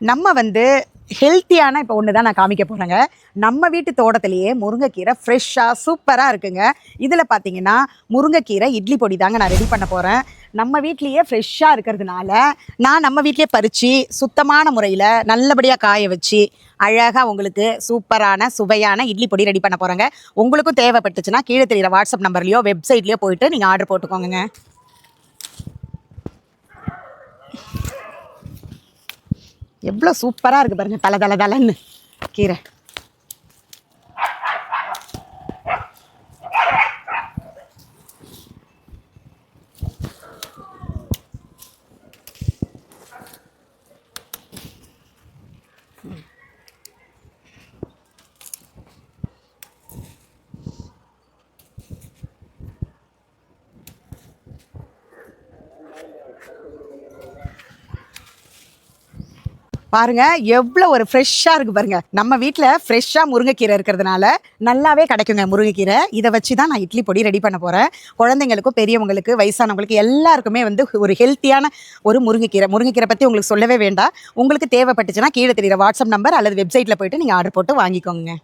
நம்ம வந்து ஹெல்த்தியான இப்போ ஒன்று தான் நான் காமிக்க போகிறேங்க நம்ம வீட்டு தோட்டத்திலேயே முருங்கைக்கீரை ஃப்ரெஷ்ஷாக சூப்பராக இருக்குங்க. இதில் பார்த்தீங்கன்னா முருங்கைக்கீரை இட்லி பொடி தாங்க நான் ரெடி பண்ண போகிறேன் நம்ம வீட்லேயே ஃப்ரெஷ்ஷாக இருக்கிறதுனால நான் நம்ம வீட்லேயே பறித்து சுத்தமான முறையில் நல்லபடியாக காய வச்சு அழகாக உங்களுக்கு சூப்பரான சுவையான இட்லி பொடி ரெடி பண்ண போகிறேங்க உங்களுக்கும் தேவைப்பட்டுச்சுன்னா கீழே தெரிகிற வாட்ஸ்அப் நம்பர்லையோ வெப்சைட்லேயோ போயிட்டு நீங்கள் ஆர்டர் போட்டுக்கோங்க எவ்வளோ சூப்பராக இருக்குது பாருங்கள் தலை தலை தலைன்னு. கீரை. பாருங்க எவ்வளோ ஒரு ஃப்ரெஷ்ஷாக இருக்குது பாருங்க. நம்ம வீட்டில் ஃப்ரெஷ்ஷாக முருங்கைக்கீரை இருக்கிறதுனால நல்லாவே கிடைக்குங்க முருங்கைக்கீரை. இதை வச்சு தான் நான் இட்லி பொடி ரெடி பண்ண போகிறேன் குழந்தைங்களுக்கும் பெரியவங்களுக்கு வயசானவங்களுக்கு எல்லாருக்குமே வந்து ஒரு ஹெல்த்தியான ஒரு முருங்கைக்கீரை. முருங்கைக்கீரை பற்றி உங்களுக்கு சொல்லவே வேண்டாம். உங்களுக்கு தேவைப்பட்டுச்சுன்னா கீழே தெரியுற வாட்ஸ்அப் நம்பர் அல்லது வெப்சைட்டில் போயிட்டு நீங்கள் ஆர்டர் போட்டு வாங்கிக்கோங்க.